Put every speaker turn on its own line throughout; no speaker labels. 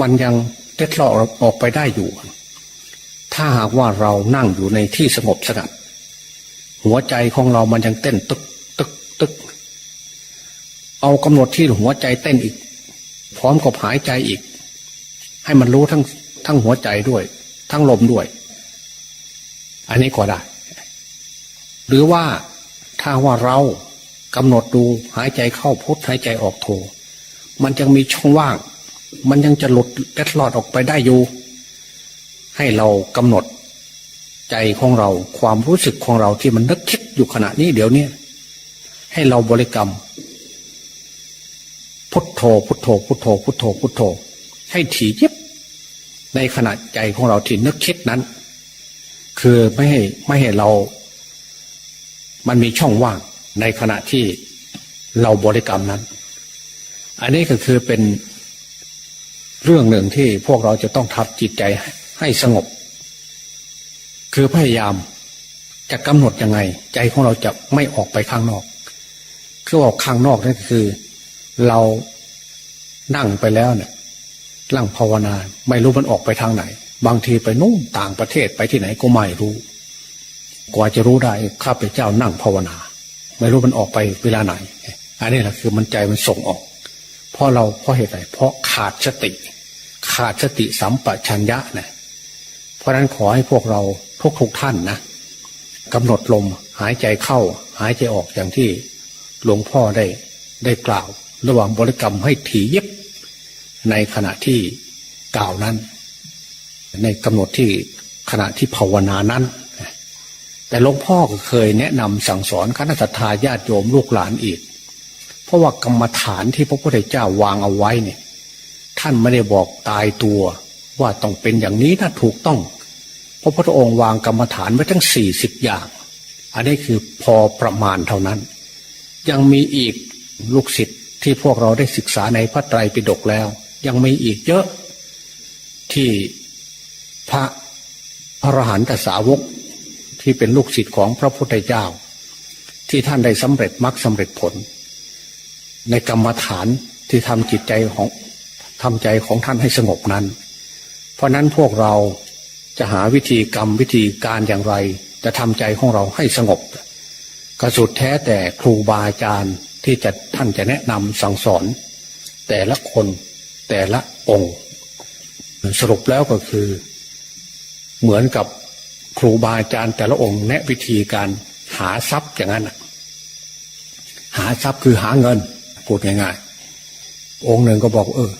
มันยังเล็ดลอดออกไปได้อยู่ ถ้าหากว่าเรานั่งอยู่ในที่สงบสงัด หัวใจของเรามันยังเต้นตึกตึกตึก เอากำหนดที่หัวใจเต้นอีก พร้อมกับหายใจอีก ให้มันรู้ทั้งทั้งหัวใจด้วย ทั้งลมด้วย อันนี้ก็ได้ หรือว่าถ้าว่าเรากำหนดดูหายใจเข้าพุทหายใจออกโทมันยังมีช่องว่าง มันยังจะหลุดเล็ดลอดออกไปได้อยู่ ให้เรากำหนด ใจของเราความรู้สึกของเราที่มันนึกคิดอยู่ขณะนี้เดี๋ยวนี้ให้เราบริกรรม พุทโธพุทโธพุทโธพุทโธพุทโธ ให้ถี่ยิบในขณะใจของเราที่นึกคิดนั้น คือไม่ให้ไม่ให้เรา มันมีช่องว่างในขณะที่เราบริกรรมนั้น อันนี้ก็คือเป็น เรื่องหนึ่งที่พวกเราจะต้องทับจิตใจให้สงบ คือพยายามจะกำหนดยังไง ใจของเราจะไม่ออกไปข้างนอก คือออกข้างนอกนั่นคือ เรานั่งไปแล้วเนี่ยนั่งภาวนา ไม่รู้มันออกไปทางไหน บางทีไปนู่นต่างประเทศไปที่ไหนก็ไม่รู้ กว่าจะรู้ได้ข้าพเจ้านั่งภาวนา ไม่รู้มันออกไปเวลาไหน อันนี้แหละคือมันใจมันส่งออก เพราะเราเพราะเหตุไรเพราะขาดสติ ขาดสติสัมปชัญญะนะเพราะนั้นขอให้พวกเราทุกทุกท่านนะกำหนดลมหายใจเข้า หายใจออกอย่างที่หลวงพ่อได้ได้กล่าว ระหว่างบริกรรมให้ถี่ยิบในขณะที่กล่าวนั้น ในกำหนดที่ขณะที่ภาวนานั้น แต่หลวงพ่อก็เคยแนะนำสั่งสอนคณะสัตยาญาติโยมลูกหลานอีก เพราะว่ากรรมฐานที่พระพุทธเจ้าวางเอาไว้เนี่ย ท่านไม่ได้บอกตายตัวว่าต้องเป็นอย่างนี้นะถูกต้องพระพุทธองค์วางกรรมฐานไว้ทั้งสี่สิบอย่าง อันนี้คือพอประมาณเท่านั้น ยังมีอีกลูกศิษย์ที่พวกเราได้ศึกษาในพระไตรปิฎกแล้ว ยังมีอีกเยอะที่พระอรหันตสาวกที่เป็นลูกศิษย์ของพระพุทธเจ้า ที่ท่านได้สำเร็จมรรคสำเร็จผล ในกรรมฐานที่ทำจิตใจของทำใจของท่านให้สงบนั้น เพราะนั้นพวกเราจะหาวิธีกรรมวิธีการอย่างไร จะทำใจของเราให้สงบก็สุดแท้แต่ครูบาอาจารย์ที่จะท่านจะแนะนำสั่งสอน แต่ละคนแต่ละองค์ สรุปแล้วก็คือ เหมือนกับครูบาอาจารย์แต่ละองค์แนะวิธีการหาทรัพย์อย่างนั้นหาทรัพย์คือหาเงิน พูดง่ายๆองค์หนึ่งก็บอกเออ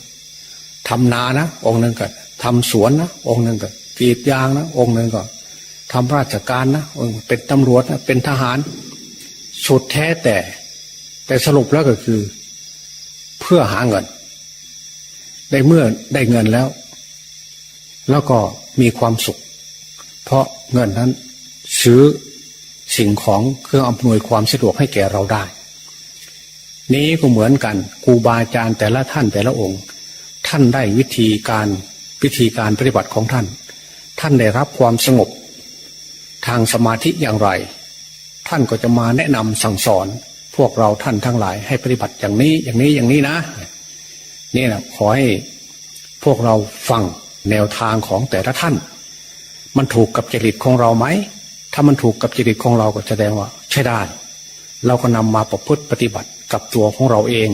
ทำนานะ องค์หนึ่งก็ทำสวนนะองค์หนึ่งก็กรีดยางนะองค์หนึ่งก็ทำราชการนะองเป็นตำรวจนะเป็นทหารสุดแท้แต่ แต่สรุปแล้วก็คือ เพื่อหาเงินได้เมื่อได้เงินแล้ว แล้วก็มีความสุข เพราะเงินนั้นซื้อสิ่งของเครื่องอำนวยความสะดวกให้แก่เราได้ นี้ก็เหมือนกันครูบาอาจารย์แต่ละท่านแต่ละองค์ ท่านได้วิธีการวิธีการปฏิบัติของท่าน ท่านได้รับความสงบ ทางสมาธิอย่างไร ท่านก็จะมาแนะนำสั่งสอน พวกเราท่านทั้งหลายให้ปฏิบัติอย่างนี้อย่างนี้อย่างนี้นะนี่นะขอให้พวกเราฟังแนวทางของแต่ละท่าน มันถูกกับจริตของเราไหมถ้ามันถูกกับจริตของเราก็แสดงว่า ใช่ได้ เราก็นำมาประพฤติปฏิบัติ กับตัวของเราเอง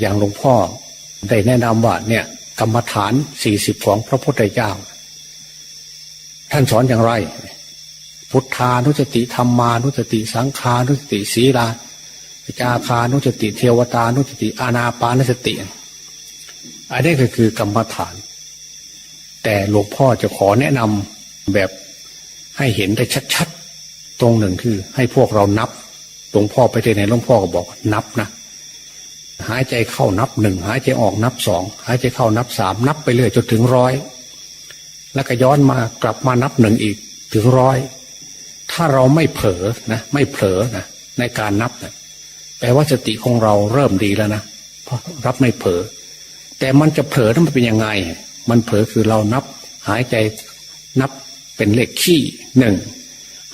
อย่างหลวงพ่อได้แนะนำว่าเนี่ยกรรมฐานสี่สิบของพระพุทธเจ้า ท่านสอนอย่างไร พุทธานุสติธรรมานุสติสังขานุสติศีลาจาคานุสติเทวตานุสติอานาปานสติอันนี้ก็คือกรรมฐาน แต่หลวงพ่อจะขอแนะนำแบบให้เห็นได้ชัดๆ ตรงหนึ่งคือให้พวกเรานับ หลวงพ่อไปที่ไหนหลวงพ่อก็บอกนับนะหายใจเข้านับหนึ่งหายใจออกนับสองหายใจเข้านับสามนับไปเรื่อยจนถึงร้อยแล้วก็ย้อนมากลับมานับหนึ่งอีกถึงร้อยถ้าเราไม่เผลอนะ ไม่เผลอนะในการนับนะแปลว่าสติของเราเริ่มดีแล้วนะเพราะรับไม่เผลอแต่มันจะเผลอนั้นมันเป็นยังไง มันเผลอคือเรานับ หายใจนับเป็นเลขขี้หนึ่ง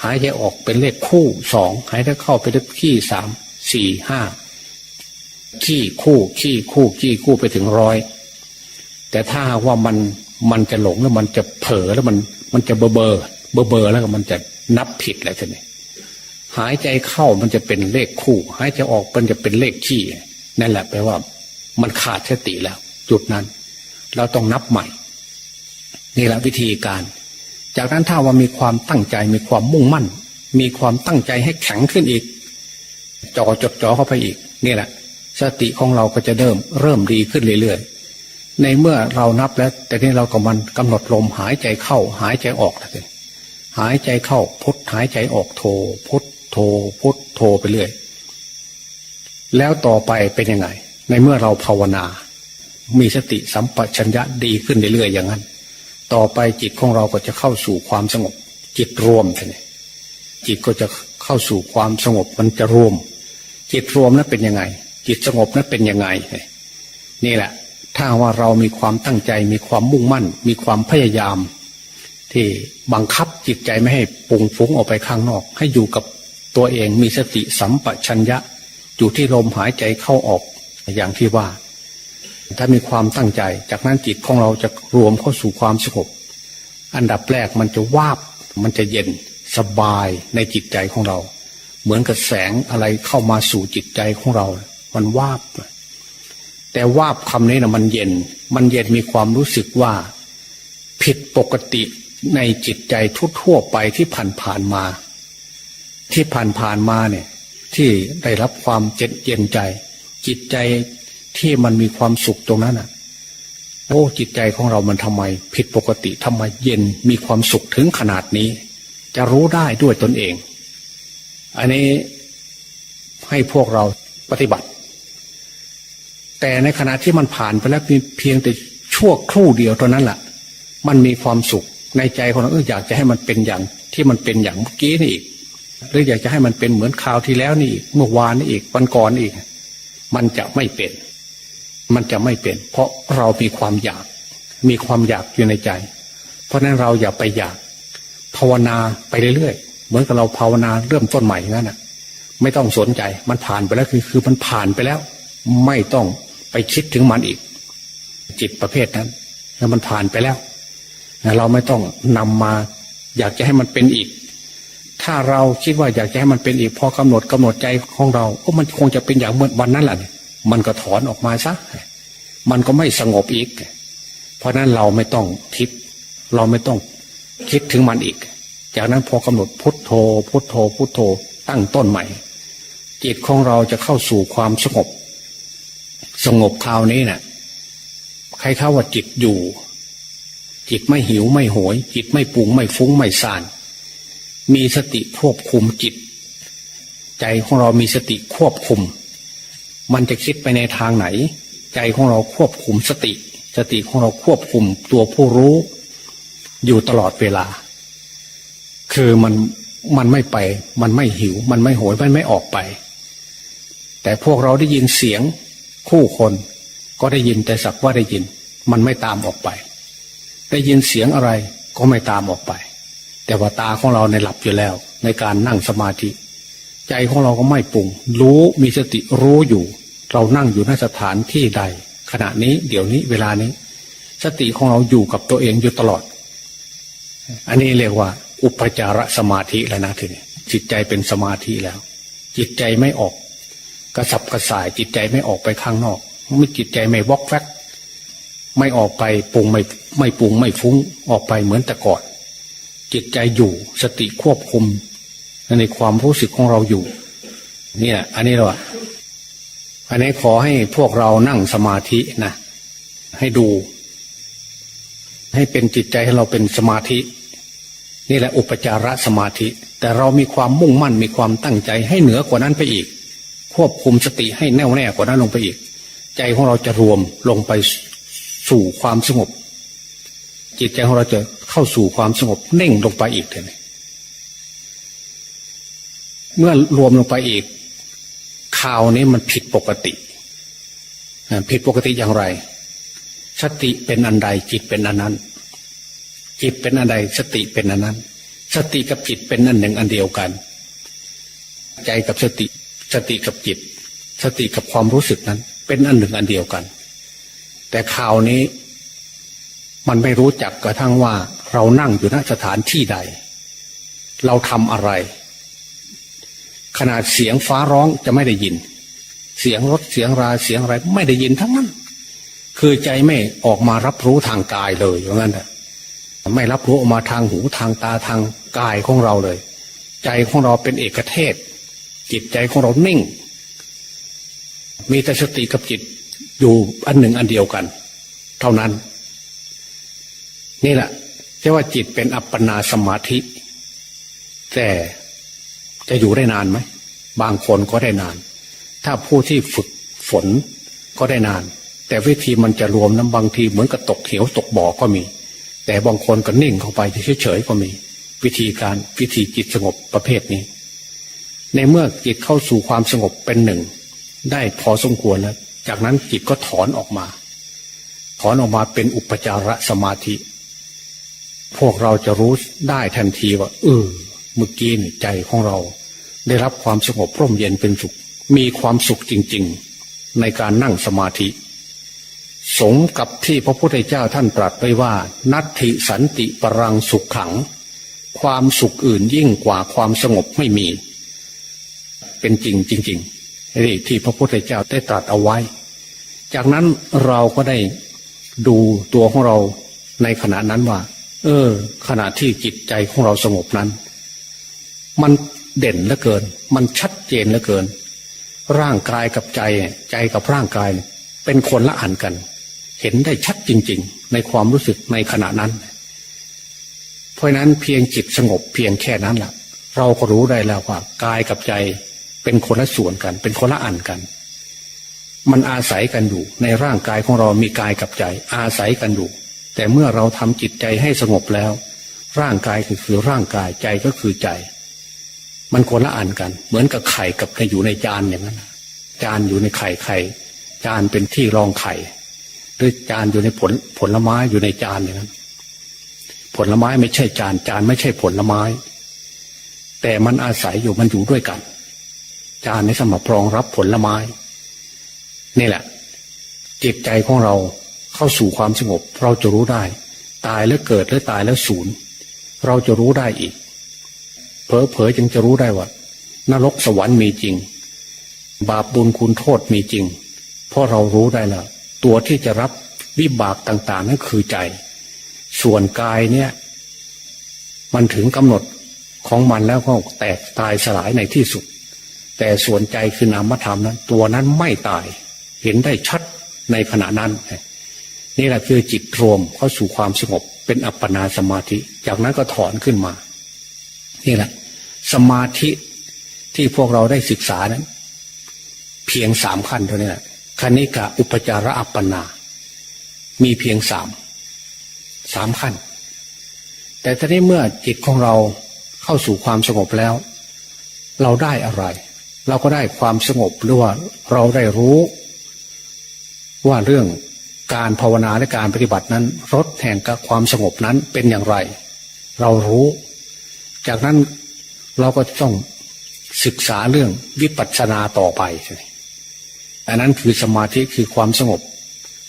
หายใจออกเป็นเลขคู่สองหายใจเข้าเป็นเลขขี้สามสี่ห้าขี้คู่ขี้คู่ขี้คู่ไปถึงร้อยแต่ถ้าว่ามันมันจะหลงแล้วมันจะเผลอแล้วมันมันจะเบอเบอเบอเบอแล้วก็มันจะนับผิดแล้วทีนี้หายใจเข้ามันจะเป็นเลขคู่ หายใจออกมันจะเป็นเลขขี้นั่นแหละแปลว่า มันขาดสติแล้ว จุดนั้น เราต้องนับใหม่ นี่แหละวิธีการ จากนั้นถ้าว่ามีความตั้งใจมีความมุ่งมั่น มีความตั้งใจให้แข็งขึ้นอีกจ่อจดจ่อเข้าไปอีกนี่แหละ สติของเราก็จะเริ่มเริ่มดีขึ้นเรื่อยๆในเมื่อเรานับแล้ว แต่นี่เราก็มันกำหนดลมหายใจเข้า หายใจออกเลยหายใจเข้าพุทหายใจออกโทพุทโทพุทโทไปเรื่อยแล้วต่อไปเป็นยังไง ในเมื่อเราภาวนา มีสติสัมปชัญญะดีขึ้นเรื่อยๆอย่างนั้น ต่อไปจิตของเราก็จะเข้าสู่ความสงบ จิตรวมทีนี้จิตก็จะเข้าสู่ความสงบมันจะรวม จิตรวมนั้นเป็นยังไง จิตสงบนั้นเป็นยังไง นี่แหละ ถ้าว่าเรามีความตั้งใจมีความมุ่งมั่น มีความพยายาม ที่บังคับจิตใจไม่ให้ปุ่งฟุ้งออกไปข้างนอก ให้อยู่กับตัวเองมีสติสัมปชัญญะอยู่ที่ลมหายใจเข้าออก อย่างที่ว่า ถ้ามีความตั้งใจ จากนั้นจิตของเราจะรวมเข้าสู่ความสงบอันดับแรกมันจะวาบมันจะเย็นสบายในจิตใจของเรา เหมือนกับแสงอะไรเข้ามาสู่จิตใจของเรา มันวาบ แต่วาบคำนี้นะมันเย็น มันเย็นมีความรู้สึกว่า ผิดปกติในจิตใจทั่วๆไปที่ผ่านผ่านๆมา ที่ผ่านผ่านๆมาเนี่ย ที่ได้รับความเจ็ดเย็นใจ จิตใจ ที่มันมีความสุขตรงนั้นอะ โอ้จิตใจของเรามันทำไม ผิดปกติทำไมเย็นมีความสุขถึงขนาดนี้ จะรู้ได้ด้วยตนเอง อันนี้ให้พวกเราปฏิบัติ แต่ในขณะที่มันผ่านไปแล้วเพียงแต่ชั่วครู่เดียวเท่านั้นแหละมันมีความสุขในใจของเราอยากจะให้มันเป็นอย่างที่มันเป็นอย่างเมื่อกี้นี่อีกหรืออยากจะให้มันเป็นเหมือนคราวที่แล้วนี่อีกเมื่อวานนี่อีกวันก่อนนี่อีก มันจะไม่เป็น มันจะไม่เป็น เพราะเรามีความอยาก มีความอยากอยู่ในใจ เพราะนั้นเราอย่าไปอยาก ภาวนาไปเรื่อยๆเหมือนกับเราภาวนาเริ่มต้นใหม่อย่างนั้นน่ะ ไม่ต้องสนใจมันผ่านไปแล้วคือคือมันผ่านไปแล้ว ไม่ต้องไปคิดถึงมันอีก จิตประเภทนั้นแล้วมันผ่านไปแล้วเราไม่ต้องนำมา อยากจะให้มันเป็นอีก ถ้าเราคิดว่าอยากจะให้มันเป็นอีกพอกำหนดกำหนดใจของเราก็มันคงจะเป็นอย่างเมื่อวันนั้นแหละ มันก็ถอนออกมาซะมันก็ไม่สงบอีก เพราะนั้นเราไม่ต้องคิด เราไม่ต้องคิดถึงมันอีก จากนั้นพอกำหนดพุทโธ พุทโธ พุทโธ ตั้งต้นใหม่ จิตของเราจะเข้าสู่ความสงบ สงบคราวนี้เนะ่ะใครเข้าว่าจิตอยู่ จิตไม่หิวไม่โหย จิตไม่ปุงไม่ฟุ้งไม่ซ่าน มีสติควบคุมจิต ใจของเรามีสติควบคุม มันจะคิดไปในทางไหน ใจของเราควบคุมสติ สติของเราควบคุมตัวผู้รู้ อยู่ตลอดเวลา คือมันมันไม่ไป มันไม่หิว มันไม่โหยมันไม่ออกไป แต่พวกเราได้ยินเสียงคู่คนก็ได้ยินแต่สักว่าได้ยิน มันไม่ตามออกไป ได้ยินเสียงอะไรก็ไม่ตามออกไป แต่ว่าตาของเราในหลับอยู่แล้ว ในการนั่งสมาธิ ใจของเราก็ไม่ปรุงรู้มีสติรู้อยู่ เรานั่งอยู่ในสถานที่ใด ขณะนี้เดี๋ยวนี้เวลานี้ สติของเราอยู่กับตัวเองอยู่ตลอด อันนี้เรียกว่า อุปจารสมาธิแล้วนะทีนี้จิตใจเป็นสมาธิแล้ว จิตใจไม่ออก กระสับกระส่ายจิตใจไม่ออกไปข้างนอกไม่จิตใจไม่วอกแวกไม่ออกไปปรุงไม่ไม่ปรุงไม่ฟุ้งออกไปเหมือนแต่ก่อน จิตใจอยู่สติควบคุมในความรู้สึกของเราอยู่เนี่ยอันนี้เรา อันนี้ขอให้พวกเรานั่งสมาธินะให้ดู ให้เป็นจิตใจให้เราเป็นสมาธิ นี่แหละอุปจารสมาธิ แต่เรามีความมุ่งมั่นมีความตั้งใจให้เหนือกว่านั้นไปอีก ควบคุมสติให้แน่วแน่กว่านั้นลงไปอีก ใจของเราจะรวมลงไปสู่ความสงบ จิตใจของเราจะเข้าสู่ความสงบเน่งลงไปอีกเลยเมื่อรวมลงไปอีก ข่าวนี้มันผิดปกติผิดปกติอย่างไร สติเป็นอันใดจิตเป็นอันนั้น จิตเป็นอันใดสติเป็นอันนั้น สติกับจิตเป็นอันหนึ่งอันเดียวกัน ใจกับสติ สติกับจิต สติกับความรู้สึกนั้น เป็นอันหนึ่งอันเดียวกัน แต่ข่าวนี้ มันไม่รู้จักกระทั่งว่า เรานั่งอยู่ณสถานที่ใด เราทำอะไร ขนาดเสียงฟ้าร้องจะไม่ได้ยิน เสียงรถเสียงราเสียงอะไรไม่ได้ยินทั้งนั้นคือใจไม่ออกมารับรู้ทางกายเลยอย่างนั้นแหละไม่รับรู้ออกมาทางหูทางตาทางกายของเราเลย ใจของเราเป็นเอกเทศ จิตใจของเรานิ่ง มีแต่สติกับจิตอยู่อันหนึ่งอันเดียวกัน เท่านั้น นี่แหละเรียกว่าจิตเป็นอัปปนาสมาธิ แต่ จะอยู่ได้นานไหมบางคนก็ได้นาน ถ้าผู้ที่ฝึกฝนก็ได้นาน แต่วิธีมันจะรวมน้ำบางทีเหมือนกับตกเหวตกบ่อก็มี แต่บางคนก็นิ่งเข้าไปเฉยๆก็มี วิธีการวิธีจิตสงบประเภทนี้ ในเมื่อจิตเข้าสู่ความสงบเป็นหนึ่ง ได้พอสมควรแล้วจากนั้นจิตก็ถอนออกมา ถอนออกมาเป็นอุปจารสมาธิ พวกเราจะรู้ได้ทันทีว่าเออเมื่อกี้นี่ใจของเรา ได้รับความสงบร่มเย็นเป็นสุข มีความสุขจริง ๆ ในการนั่งสมาธิ สมกับที่พระพุทธเจ้าท่านตรัสไว้ว่า นัตถิสันติปรังสุขขัง ความสุขอื่นยิ่งกว่าความสงบไม่มี เป็นจริงจริงๆนี่ที่พระพุทธเจ้าได้ตรัสเอาไว้ จากนั้นเราก็ได้ดูตัวของเราในขณะนั้นว่า เออ ขณะที่จิตใจของเราสงบนั้น มัน เด่นเหลือเกิน มันชัดเจนเหลือเกิน ร่างกายกับใจใจกับร่างกาย เป็นคนละอันกัน เห็นได้ชัดจริง ๆ ในความรู้สึกในขณะนั้น เพราะนั้นเพียงจิตสงบเพียงแค่นั้นแหละเราก็รู้ได้แล้วว่ากายกับใจเป็นคนละส่วนกัน เป็นคนละอันกัน มันอาศัยกันอยู่ในร่างกายของเรามีกายกับใจ อาศัยกันอยู่แต่เมื่อเราทำจิตใจให้สงบแล้ว ร่างกายคือคือร่างกายใจก็คือใจ มันคนละอันกัน เหมือนกับไข่กับอยู่ในจานอย่างนั้นจานอยู่ในไข่ไข่จานเป็นที่รองไข่หรือจานอยู่ในผลผลไม้อยู่ในจานอย่างนั้น ผลไม้ไม่ใช่จานจานไม่ใช่ผลไม้ แต่มันอาศัยอยู่มันอยู่ด้วยกัน จานในสมรับรองรับผลไม้ นี่แหละจิตใจของเราเข้าสู่ความสงบ เราจะรู้ได้ ตายแล้วเกิดแล้วตายแล้วสูญเราจะรู้ได้อีก เผลอเผลอจึงจะรู้ได้ว่านรกสวรรค์มีจริง บาปบุญคุณโทษมีจริง เพราะเรารู้ได้แล้วตัวที่จะรับวิบากต่าง ๆ นั่นคือใจ ส่วนกายเนี่ย มันถึงกำหนดของมันแล้วก็แตกตายสลายในที่สุด แต่ส่วนใจคือนามธรรมนั้น ตัวนั้นไม่ตาย เห็นได้ชัดในขณะนั้น นี่แหละคือจิตรวมเข้าสู่ความสงบเป็นอัปปนาสมาธิ จากนั้นก็ถอนขึ้นมา นี่แหละ สมาธิที่พวกเราได้ศึกษานั้น เพียงสามขั้นเท่านี้แหละคณิกะอุปจาระอัปปนา มีเพียงสามสามขั้น แต่ตอนนี้เมื่อจิตของเราเข้าสู่ความสงบแล้ว เราได้อะไร เราก็ได้ความสงบหรือว่าเราได้รู้ ว่าเรื่องการภาวนาและการปฏิบัตินั้นรสแห่งกับความสงบนั้นเป็นอย่างไร เรารู้ จากนั้น เราก็ต้องศึกษาเรื่องวิปัสสนาต่อไปอันนั้นคือสมาธิคือความสงบ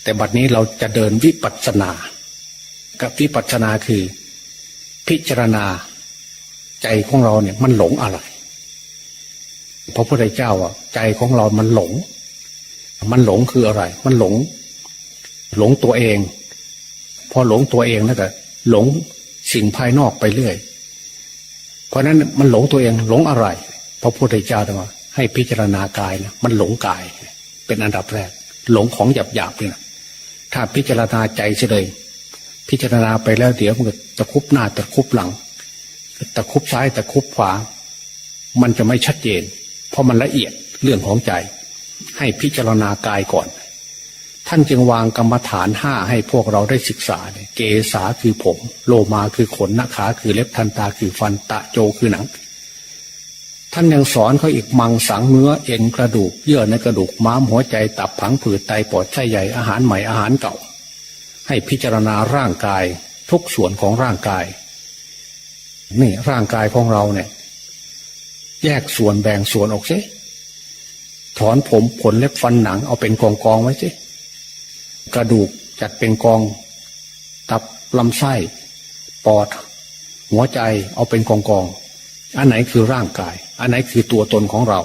แต่บัดนี้เราจะเดินวิปัสสนา กับวิปัสสนาคือ พิจารณาใจของเราเนี่ยมันหลงอะไรพระพุทธเจ้าอะใจของเรามันหลง มันหลงคืออะไร มันหลง หลงตัวเอง พอหลงตัวเองแล้วก็หลงสิ่งภายนอกไปเรื่อย เพราะนั้นมันหลงตัวเองหลงอะไรพระพุทธเจ้าตรัสให้พิจารณากายนะมันหลงกาย เป็นอันดับแรก หลงของหยาบหยาบเนี่ยถ้าพิจารณาใจเฉยพิจารณาไปแล้วเดี๋ยวมันตะคุบหน้าตะคุบหลัง ตะคุบซ้ายตะคุบขวา มันจะไม่ชัดเจน เพราะมันละเอียดเรื่องของใจ ให้พิจารณากายก่อน ท่านจึงวางกรรมฐานห้าให้พวกเราได้ศึกษาเกษาคือผม โลมาคือขนนาขาคือเล็บทันตาคือฟันตะโจคือหนัง ท่านยังสอนเขาอีกมังสังเนื้อเอ็นกระดูก เยื่อในกระดูกม้ามหัวใจตับผังผืดไตปอดไส้ใหญ่อาหารใหม่อาหารเก่า ให้พิจารณาร่างกายทุกส่วนของร่างกาย นี่ร่างกายของเราเนี่ย แยกส่วนแบ่งส่วนออกซิถอนผมขนเล็บฟันหนังเอาเป็นกองกองไว้สิ กระดูกจัดเป็นกอง ตับลำไส้ปอด หัวใจเอาเป็นกองกอง อันไหนคือร่างกาย อันไหนคือตัวตนของเรา